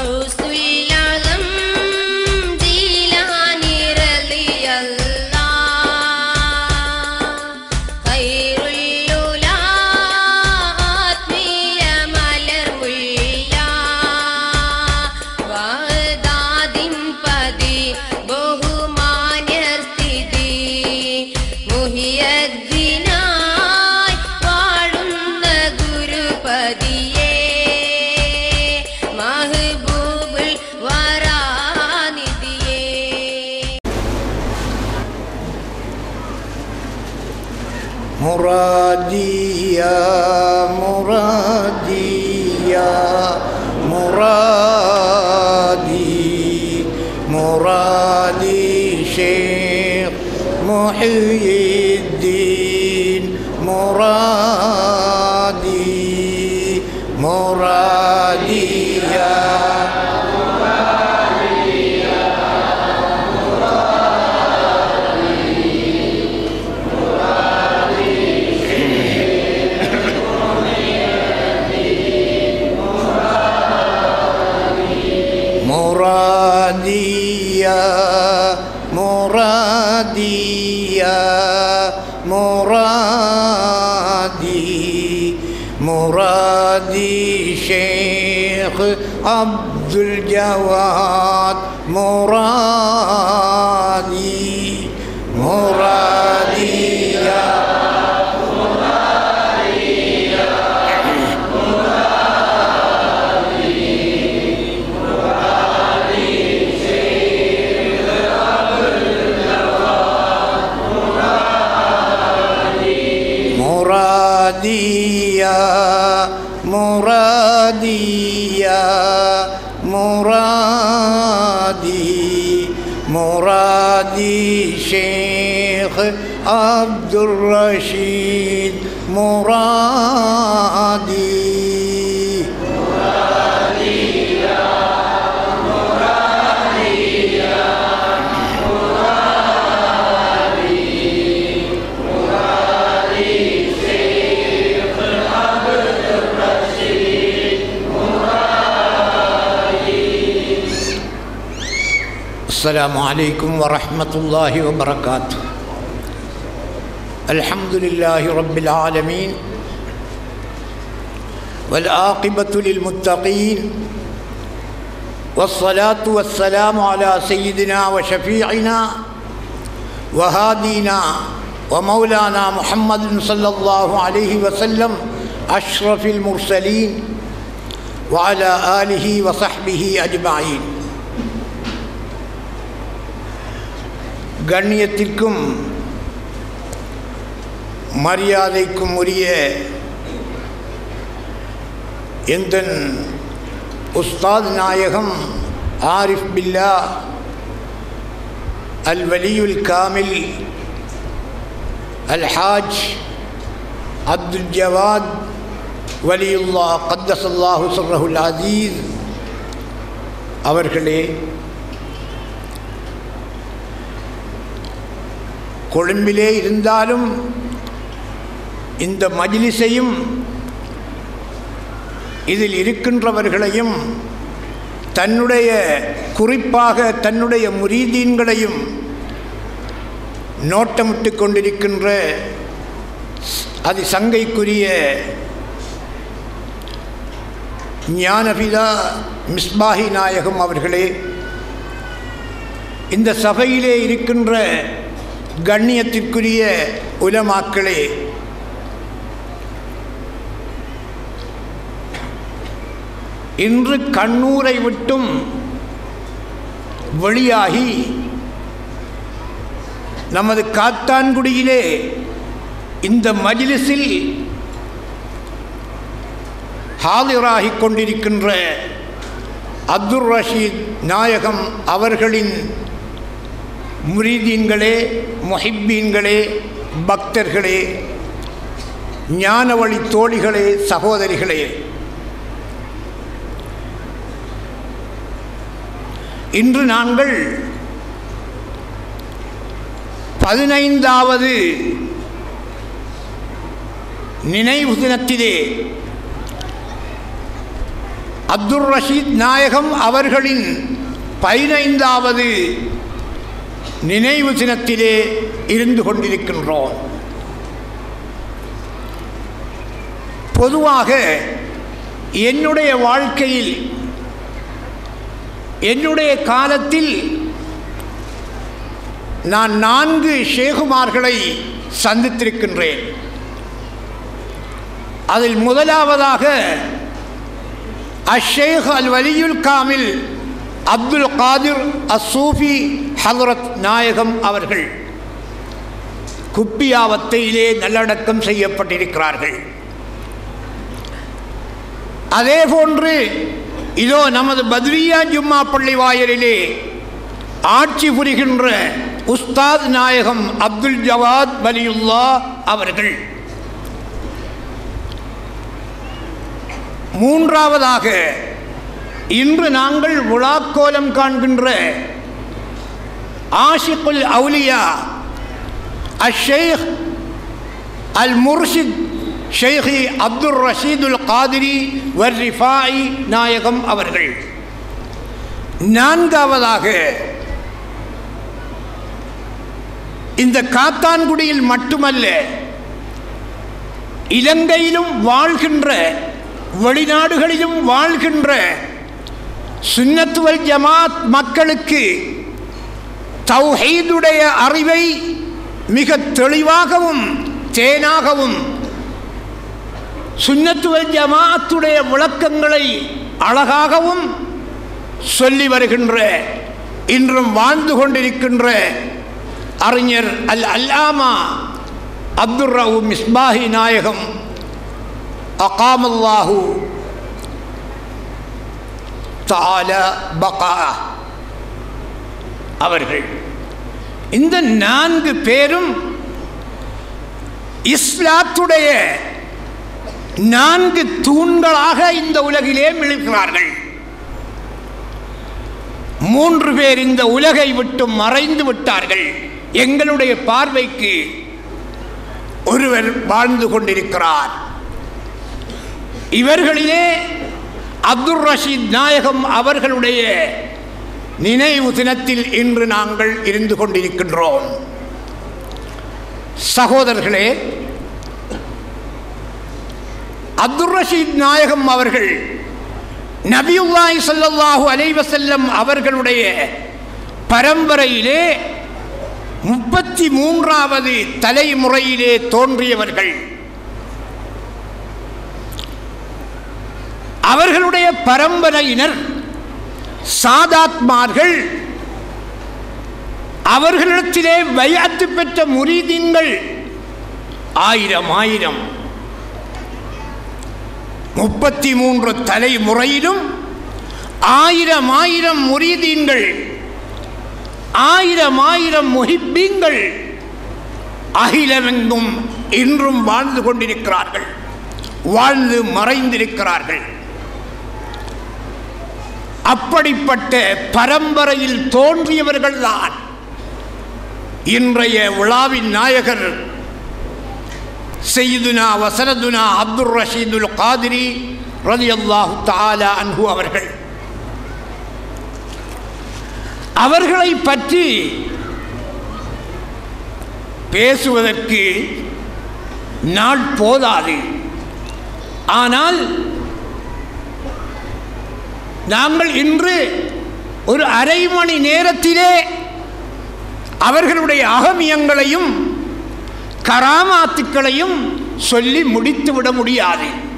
house مرادي يا مرادي يا مرادي مرادي شيخ محي Oh. عبد الرشيد مرادي. مرادي يا مرادي يا مرادي مرادي شيخ الرشيد مرادي السلام عليكم ورحمة الله وبركاته. الحمد لله رب العالمين والعاقبة للمتقين والصلاة والسلام على سيدنا وشفيعنا وهادينا ومولانا محمد صلى الله عليه وسلم أشرف المرسلين وعلى آله وصحبه أجمعين கண்ணியத்திற்கும் மரியாதைக்கும் உரிய எந்த உஸ்தாத் நாயகம் ஆரிஃப் பில்லா அல் வலியுல் காமில் அல் ஹாஜ் அப்துல் ஜவாத் வலியுல்லா கத்தசல்லாஹு சர்ரஹுல் அசீஸ் அவர்களே கொழும்பிலே இருந்தாலும் இந்த மஜ்லிஸையும் இதில் இருக்கின்றவர்களையும் தன்னுடைய குறிப்பாக தன்னுடைய முரீதீன்களையும் நோட்டமிட்டு கொண்டிருக்கின்ற அது சங்கைக்குரிய ஞானபிதா மிஸ்பாஹி நாயகம் அவர்களே இந்த சபையிலே இருக்கின்ற கண்ணியத்திற்குரிய உலமாக்களே இன்று கண்ணூரை விட்டும் வெளியாகி நமது காத்தான்குடியிலே இந்த மஜிலிஸில் ஹாதிராகிக் கொண்டிருக்கின்ற அப்துல் ரஷீத் நாயகம் அவர்களின் முரீதீன்களே மொஹிப்பீன்களே பக்தர்களே ஞானவழி தோழிகளே சகோதரிகளே இன்று நாங்கள் பதினைந்தாவது நினைவு தினத்திலே அப்துல் ரஷீத் நாயகம் அவர்களின் பதினைந்தாவது நினைவு தினத்திலே இருந்து கொண்டிருக்கின்றோம். பொதுவாக என்னுடைய வாழ்க்கையில் என்னுடைய காலத்தில் நான் நான்கு ஷேகுமார்களை சந்தித்திருக்கின்றேன். அதில் முதலாவதாக அஷேக் அல் வலியுல் காமில் அப்துல் காதிர் அசூஃபி ஹலரத் நாயகம் அவர்கள் குப்பியாவத்தையிலே நல்லடக்கம் செய்யப்பட்டிருக்கிறார்கள். அதே போன்று இதோ நமது பத்ரியா ஜும்மா பள்ளி வாயலிலே ஆட்சி புரிகின்ற உஸ்தாத் நாயகம் அப்துல் ஜவாத் வலியுல்லா அவர்கள். மூன்றாவதாக இன்று நாங்கள் விழாக்கோலம் காண்கின்ற ஆஷிகுல் அவுலியா அஷேக் அல் முர்ஷித் ஷேஹி அப்துல் ரஷீதுல் காதிரி வர்ரிஃபாயி நாயகம் அவர்கள். நான்காவதாக இந்த காத்தான்குடியில் மட்டுமல்ல இலங்கையிலும் வாழ்கின்ற வெளிநாடுகளிலும் வாழ்கின்ற சுன்னத்துவல் ஜமாத் மக்களுக்கு தௌஹீதுடைய அறிவை மிக தெளிவாகவும் தேனாகவும் சுன்னத்துவல் ஜமாத்துடைய விளக்கங்களை அழகாகவும் சொல்லி வருகின்ற இன்றும் வாழ்ந்து கொண்டிருக்கின்ற அறிஞர் அல் அல்லாமா அப்துல் ரவு மிஸ்பாஹி நாயகம் அகாமல்லாஹு தால பகா. அவர்கள் இந்த நான்கு பேரும் இஸ்லாத்துடைய நான்கு தூண்களாக இந்த உலகிலே மிளிக்கிறார்கள் மூன்று பேர் இந்த உலகை விட்டு மறைந்து விட்டார்கள். எங்களுடைய பார்வைக்கு ஒருவர் வாழ்ந்து கொண்டிருக்கிறார். இவர்களிலே அப்துல் ரஷீத் நாயகம் அவர்களுடைய நினைவு தினத்தில் இன்று நாங்கள் இருந்து கொண்டிருக்கின்றோம். சகோதரர்களே அப்துல் ரஷீத் நாயகம் அவர்கள் நபியுல்லாய் ஸல்லல்லாஹு அலைவசல்லம் அவர்களுடைய பரம்பரையிலே முப்பத்தி மூன்றாவது தலைமுறையிலே தோன்றியவர்கள். அவர்களுடைய பரம்பரையினர் சாதாத்மார்கள். அவர்களிடத்திலே வையாத்து பெற்ற முரீதீன்கள் ஆயிரம் ஆயிரம். முப்பத்தி மூன்று தலைமுறையிலும் ஆயிரம் ஆயிரம் முரீதீன்கள் ஆயிரம் ஆயிரம் முஹிப்பீன்கள் அகிலமெங்கும் இன்றும் வாழ்ந்து கொண்டிருக்கிறார்கள் வாழ்ந்து மறைந்திருக்கிறார்கள். அப்படிப்பட்ட பரம்பரையில் தோன்றியவர்கள்தான் இன்றைய விழாவின் நாயகர் செய்துனா வசனதுனா அப்துல் ரஷீதுல் காதிரி ரதி அல்லாஹு தாலா அன்ஹு அவர்கள். அவர்களை பற்றி பேசுவதற்கு நாள் போதாது. ஆனால் நாங்கள் இன்று ஒரு அரை மணி நேரத்திலே அவர்களுடைய அகமியங்களையும் கராமாத்துக்களையும் சொல்லி முடித்து விட முடியாது.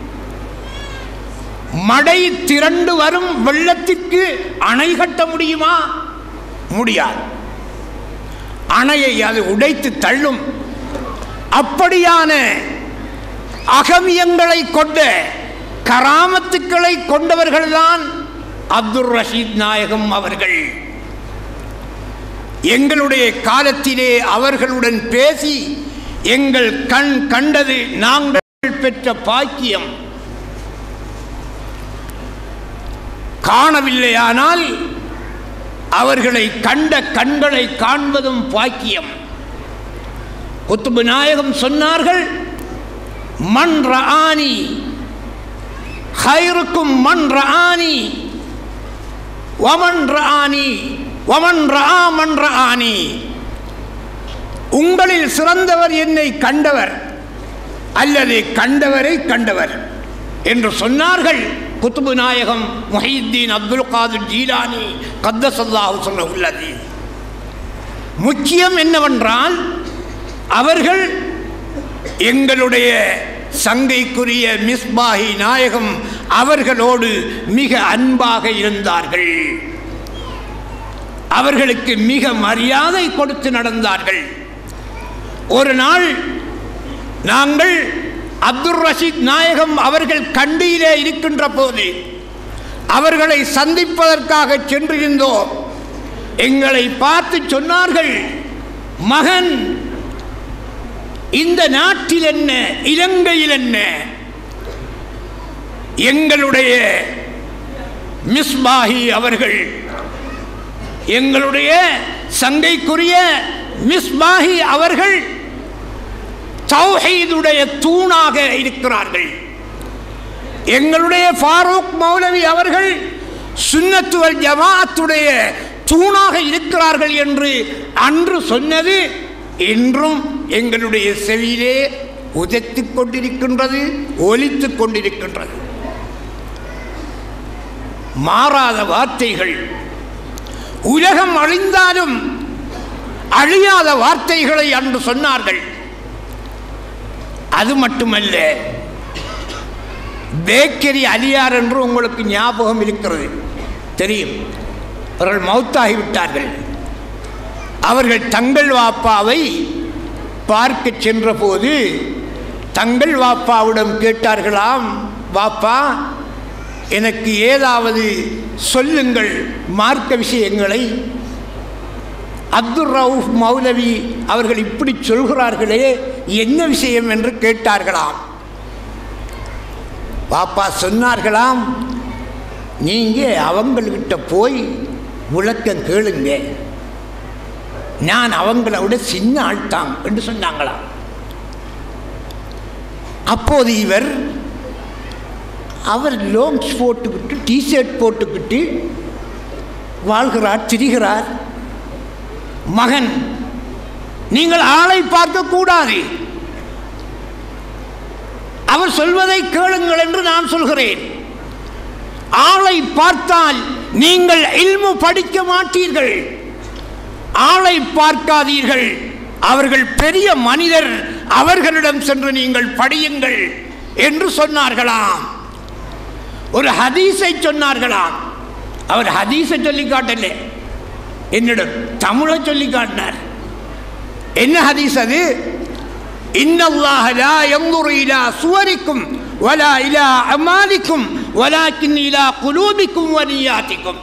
மடை திரண்டு வரும் வெள்ளத்திற்கு அணை கட்ட முடியுமா? முடியாது. அணையை அது உடைத்து தள்ளும். அப்படியான அகமியங்களை கொண்ட கராமத்துக்களை கொண்டவர்கள்தான் அப்துல் ரஷீத் நாயகம் அவர்கள். எங்களுடைய காலத்திலே அவர்களுடன் பேசி எங்கள் கண் கண்டது நாங்கள் பெற்ற பாக்கியம். காணவில்லையானால் அவர்களை கண்ட கண்களை காண்பதும் பாக்கியம். குத்துபு நாயகம் சொன்னார்கள் மண் ரஆனி ஹைருக்கும் மன் ரஆனி வமன் ரஆனி வமன் ரஆ மன் ரஆனி. உங்களில் சிறந்தவர் என்னை கண்டவர் அல்லது கண்டவரை கண்டவர் என்று சொன்னார்கள். குத்துபு நாயகம் முஹித்தீன் அப்துல் காதிர் ஜீலானி கத்தசல்லாஹு சொல்ல உள்ளது. முக்கியம் என்னவென்றால் அவர்கள் எங்களுடைய சங்கைக்குரிய மிஸ்பாஹி நாயகம் அவர்களோடு மிக அன்பாக இருந்தார்கள். அவர்களுக்கு மிக மரியாதை கொடுத்து நடந்தார்கள். ஒரு நாள் நாங்கள் அப்துல் ரஷீத் நாயகம் அவர்கள் கண்டியிலே இருக்கின்ற போது அவர்களை சந்திப்பதற்காக சென்றிருந்தோம். எங்களை பார்த்து சொன்னார்கள் மகன் இந்த நாட்டில் என்ன இலங்கையில் என்ன? எங்களுடைய மிஸ்பாஹி அவர்கள் எங்களுடைய சங்கைக்குரிய மிஸ்பாஹி அவர்கள் தௌஹீதுடைய தூணாக இருக்கிறார்கள். எங்களுடைய ஃபாரூக் மௌலவி அவர்கள் சுன்னத்துவல் ஜமாத்துடைய தூணாக இருக்கிறார்கள் என்று அன்று சொன்னது இன்றும் எங்களுடைய செவியிலே உதைத்துக் கொண்டிருக்கின்றது ஒலித்து கொண்டிருக்கின்றது. மாறாத வார்த்தைகள். உலகம் அழிந்தாலும் அழியாத வார்த்தைகளை அன்று சொன்னார்கள். அது மட்டுமல்ல பேக்கரி அலியார் என்று உங்களுக்கு ஞாபகம் இருக்கிறது. தெரியும். அவர்கள் மௌத்தாகிவிட்டார்கள் அவர்கள் தங்கள் வாப்பாவை பார்க்க சென்றபோது தங்கள் வாப்பாவிடம் கேட்டார்களாம் வாப்பா எனக்கு ஏதாவது சொல்லுங்கள் மார்க்க விஷயங்களை அப்துல் ரவுஃப் மௌலவி அவர்கள் இப்படி சொல்கிறார்களே என்ன விஷயம் என்று கேட்டார்களாம். பாப்பா சொன்னார்களாம் நீங்கள் அவங்கள்கிட்ட போய் விளக்கம் கேளுங்க. நான் அவங்கள விட சின்ன ஆழ்த்தான் என்று சொன்னாங்களாம். அப்போது இவர் அவர் லோங்ஸ் போட்டுக்கிட்டு டிஷர்ட் போட்டுக்கிட்டு வாழ்கிறார் திரிகிறார். மகன் நீங்கள் ஆளை பார்க்கக்கூடாது அவர் சொல்வதை கேளுங்கள் என்று நான் சொல்கிறேன். ஆளை பார்த்தால் நீங்கள் இல்மு படிக்க மாட்டீர்கள். ஆளை பார்க்காதீர்கள். அவர்கள் பெரிய மனிதர் அவர்களிடம் சென்று நீங்கள் படியுங்கள் என்று சொன்னார்களாம். ஒரு ஹதீஸை சொன்னார்களாம். அவர் ஹதீஸை சொல்லி காட்டலே. என்னிடம் தமிழை சொல்லி காட்டினார். என்ன ஹதீஸ் அது? இன்னல்லாஹ லா யன்துரு இலா சுவரிக்கும் வலா இலா அமாலிக்கும் வலாக்கின் இலா குலூபிக்கும் வனியாத்திக்கும்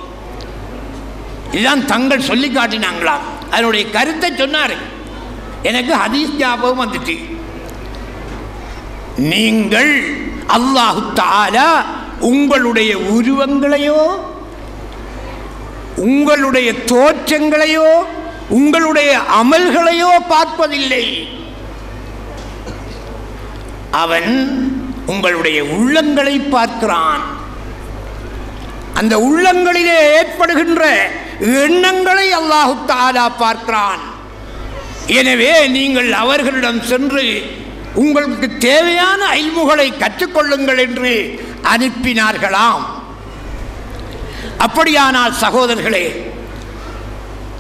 இதுதான் தங்கள் சொல்லி காட்டினாங்களாம் அதனுடைய கருத்தை சொன்னார். எனக்கு ஹதீஸ் ஞாபகம் வந்துட்டு நீங்கள் அல்லாஹு தாலா உங்களுடைய உருவங்களையோ உங்களுடைய தோற்றங்களையோ உங்களுடைய அமல்களையோ பார்ப்பதில்லை. அவன் உங்களுடைய உள்ளங்களை பார்க்கிறான். அந்த உள்ளங்களிலே ஏற்படுகின்ற எண்ணங்களை அல்லாஹு தாலா பார்க்கிறான். எனவே நீங்கள் அவர்களிடம் சென்று உங்களுக்கு தேவையான ஐல்முகளை கற்றுக்கொள்ளுங்கள் என்று அனுப்பினார்களாம். அப்படியானால் சகோதரர்களே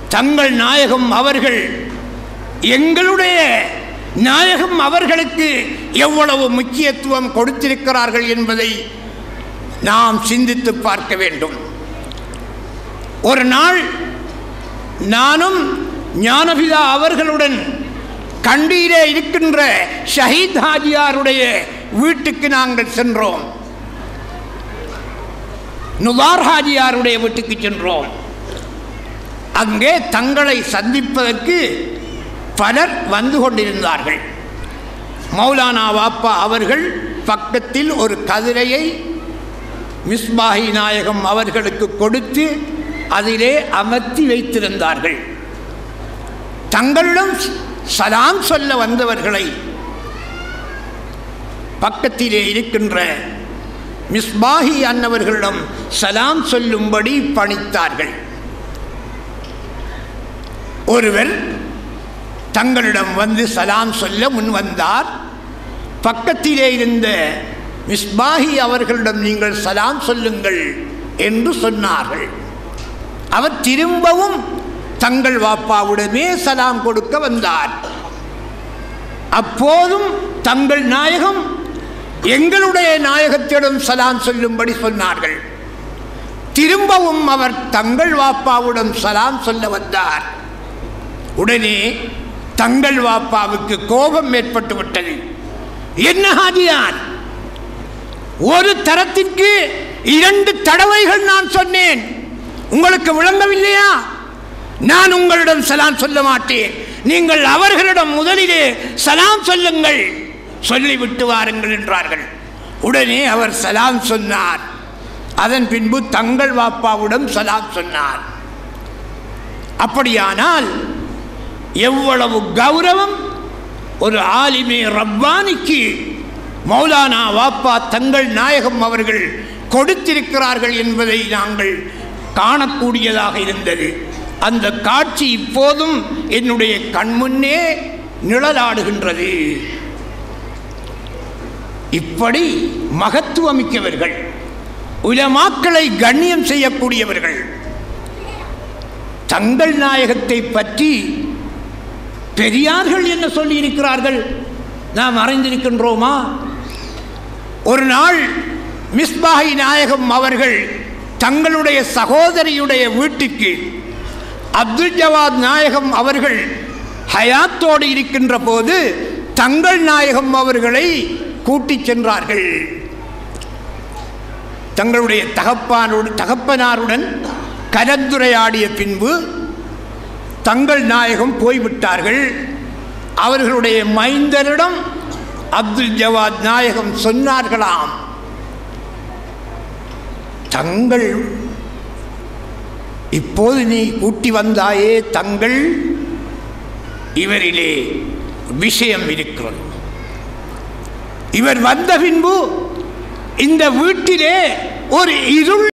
தங்கள் நாயகம் அவர்கள் எங்களுடைய நாயகம் அவர்களுக்கு எவ்வளவு முக்கியத்துவம் கொடுத்திருக்கிறார்கள் என்பதை நாம் சிந்தித்து பார்க்க வேண்டும். ஒரு நாள் நானும் ஞானபிதா அவர்களுடன் கண்டியிலே இருக்கின்ற ஷஹீத் ஹாஜியாருடைய வீட்டுக்கு நாங்கள் சென்றோம். நுவார் ஹாஜியாருடைய வீட்டுக்கு சென்றோம். அங்கே தங்களை சந்திப்பதற்கு பலர் வந்து கொண்டிருந்தார்கள். மௌலானா வாப்பா அவர்கள் பக்கத்தில் ஒரு கதிரையை மிஸ்பாஹி நாயகம் அவர்களுக்கு கொடுத்து அதிலே அமர்த்தி வைத்திருந்தார்கள். தங்களிடம் சலாம் சொல்ல வந்தவர்களை பக்கத்திலே இருக்கின்ற மிஸ்பாஹி அன்னவர்களிடம் சலாம் சொல்லும்படி பணித்தார்கள். ஒருவர் தங்களிடம் வந்து சலாம் சொல்ல முன் வந்தார். பக்கத்திலே இருந்த மிஸ்பாஹி அவர்களிடம் நீங்கள் சலாம் சொல்லுங்கள் என்று சொன்னார்கள். அவர் திரும்பவும் தங்கள் வாப்பாவுடனே சலாம் கொடுக்க வந்தார். அப்போதும் தங்கள் நாயகம் எங்களுடைய நாயகத்திடம் சலாம் சொல்லும்படி சொன்னார்கள். திரும்பவும் அவர் தங்கள் வாப்பாவுடன் சலாம் சொல்ல வந்தார். உடனே தங்கள் வாப்பாவுக்கு கோபம் ஏற்பட்டு விட்டது. என்ன ஹாஜியார் ஒரு தரத்திற்கு இரண்டு தடவைகள் நான் சொன்னேன். உங்களுக்கு விளங்கவில்லையா? நான் உங்களிடம் சலாம் சொல்ல மாட்டேன். நீங்கள் அவர்களிடம் முதலிலே சலாம் சொல்லுங்கள். சொல்லிவிட்டு வாருங்கள் என்றார்கள். உடனே அவர் சலாம் சொன்னார். அதன் பின்பு தங்கள் வாப்பாவிடம் சலாம் சொன்னார். அப்படியானால் எவ்வளவு கௌரவம் ஒரு ஆலிமே ரப்பானிக்கு மௌலானா வாப்பா தங்கள் நாயகம் அவர்கள் கொடுத்திருக்கிறார்கள் என்பதை நாங்கள் காணக்கூடியதாக இருந்தது. அந்த காட்சி இப்போதும் என்னுடைய கண்முன்னே நிழலாடுகின்றது. இப்படி மகத்துவமிக்கவர்கள் உலமாக்களை கண்ணியம் செய்யக்கூடியவர்கள் தங்கள் நாயகத்தை பற்றி பெரியார்கள் என்ன சொல்லியிருக்கிறார்கள்? நாம் அறிந்திருக்கின்றோமா? ஒரு நாள் மிஸ்பாஹி நாயகம் அவர்கள் தங்களுடைய சகோதரியுடைய வீட்டுக்கு அப்துல் ஜவாத் நாயகம் அவர்கள் ஹயாத்தோடு இருக்கின்ற போது தங்கள் நாயகம் அவர்களை கூட்டிச் சென்றார்கள். தங்களுடைய தகப்பானோடு தகப்பனாருடன் கலந்துரையாடிய பின்பு தங்கள் நாயகம் போய்விட்டார்கள். அவர்களுடைய மைந்தரிடம் அப்துல் ஜவாத் நாயகம் சொன்னார்களாம். தங்கள் இப்போது நீ கூட்டி வந்தாயே தங்கள் இவரிலே விஷயம் இருக்கிறது. இவர் வந்த பின்பு இந்த வீட்டிலே ஒரு இருள்